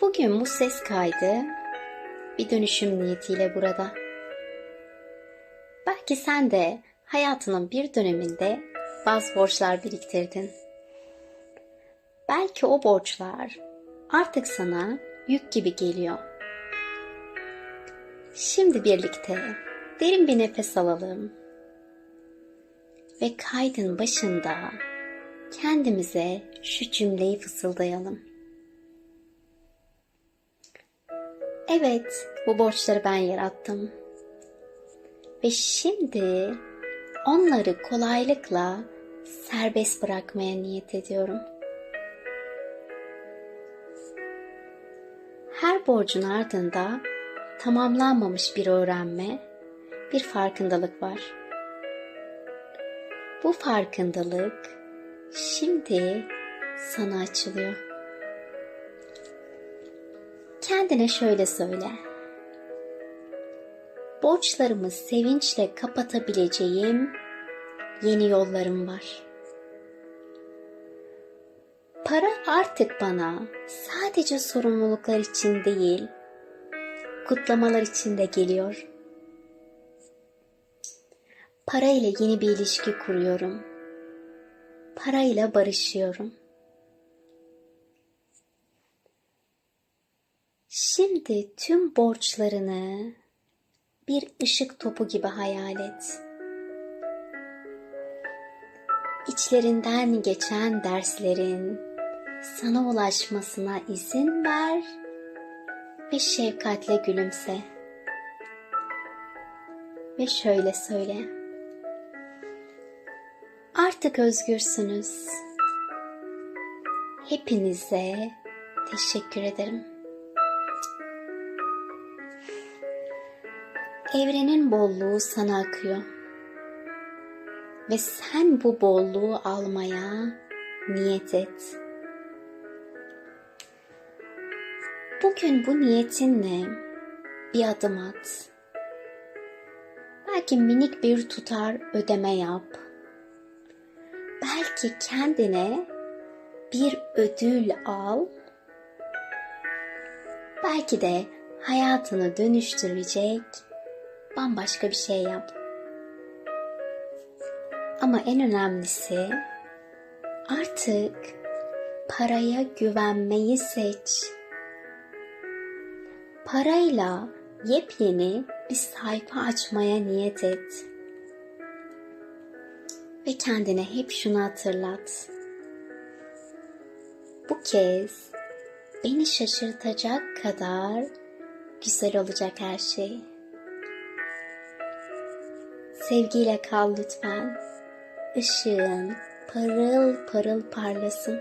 Bugün bu ses kaydı bir dönüşüm niyetiyle burada. Belki sen de hayatının bir döneminde bazı borçlar biriktirdin. Belki o borçlar artık sana yük gibi geliyor. Şimdi birlikte derin bir nefes alalım. Ve kaydın başında kendimize şu cümleyi fısıldayalım. Evet, bu borçları ben yarattım. Ve şimdi onları kolaylıkla serbest bırakmaya niyet ediyorum. Her borcun ardında tamamlanmamış bir öğrenme, bir farkındalık var. Bu farkındalık şimdi sana açılıyor. Kendine şöyle söyle. Borçlarımı sevinçle kapatabileceğim yeni yollarım var. Para artık bana sadece sorumluluklar için değil, kutlamalar için de geliyor. Para ile yeni bir ilişki kuruyorum. Para ile barışıyorum. Şimdi tüm borçlarını bir ışık topu gibi hayal et. İçlerinden geçen derslerin sana ulaşmasına izin ver ve şefkatle gülümse. Ve şöyle söyle. Artık özgürsünüz. Hepinize teşekkür ederim. Evrenin bolluğu sana akıyor. Ve sen bu bolluğu almaya niyet et. Bugün bu niyetinle bir adım at. Belki minik bir tutar ödeme yap. Belki kendine bir ödül al. Belki de hayatını dönüştürecek bambaşka bir şey yap. Ama en önemlisi artık paraya güvenmeyi seç. Parayla yepyeni bir sayfa açmaya niyet et. Ve kendine hep şunu hatırlat. Bu kez beni şaşırtacak kadar güzel olacak her şey. Sevgiyle kal lütfen. Işığın parıl parıl parlasın.